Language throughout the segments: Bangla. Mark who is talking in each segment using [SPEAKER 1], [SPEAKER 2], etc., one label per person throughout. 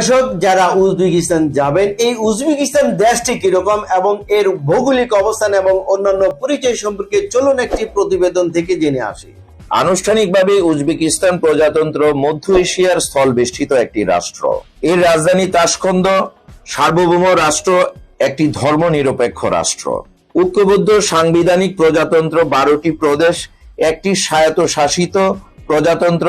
[SPEAKER 1] দর্শক যারা উজবেকিস্তান যাবেন, এই উজবেকিস্তান দেশটি কীরকম এবং এর ভৌগোলিক অবস্থান এবং অন্যান্য পরিচয় সম্পর্কে চলুন একটি প্রতিবেদন থেকে জেনে আসি।
[SPEAKER 2] আনুষ্ঠানিকভাবে উজবেকিস্তান প্রজাতন্ত্র মধ্য এশিয়ার স্থল বেষ্টিত একটি রাষ্ট্র। এর রাজধানী তাসকন্দ সার্বভৌম রাষ্ট্র, একটি ধর্মনিরপেক্ষ রাষ্ট্র। ঐক্যবদ্ধ সাংবিধানিক প্রজাতন্ত্র বারোটি প্রদেশ, একটি স্বায়ত্তশাসিত প্রজাতন্ত্র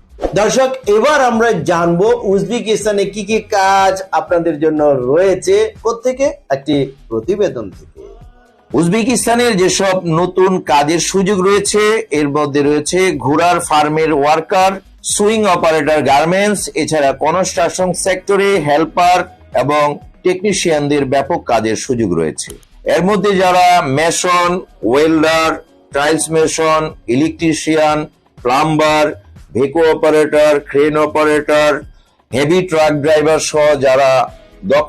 [SPEAKER 1] দর্শক, এবার আমরা জানব উজবেকিস্তানে কি কি কাজ আপনাদের জন্য রয়েছে থেকে একটি প্রতিবেদন থেকে।
[SPEAKER 2] উজবেকিস্তানের যেসব নতুন কাজের সুযোগ রয়েছে, এর মধ্যে রয়েছে ঘোড়ার ফার্মের ওয়ার্কার, সুইং অপারেটর গার্মেন্টস, এছাড়া কনস্ট্রাকশন সেক্টরে হেল্পার এবং টেকনিশিয়ানদের ব্যাপক কাজের সুযোগ রয়েছে। এর মধ্যে যারা mason, welder tiles mason, electrician, plumber ভেকো operator crane operator heavy truck driver সহ যারা দক্ষ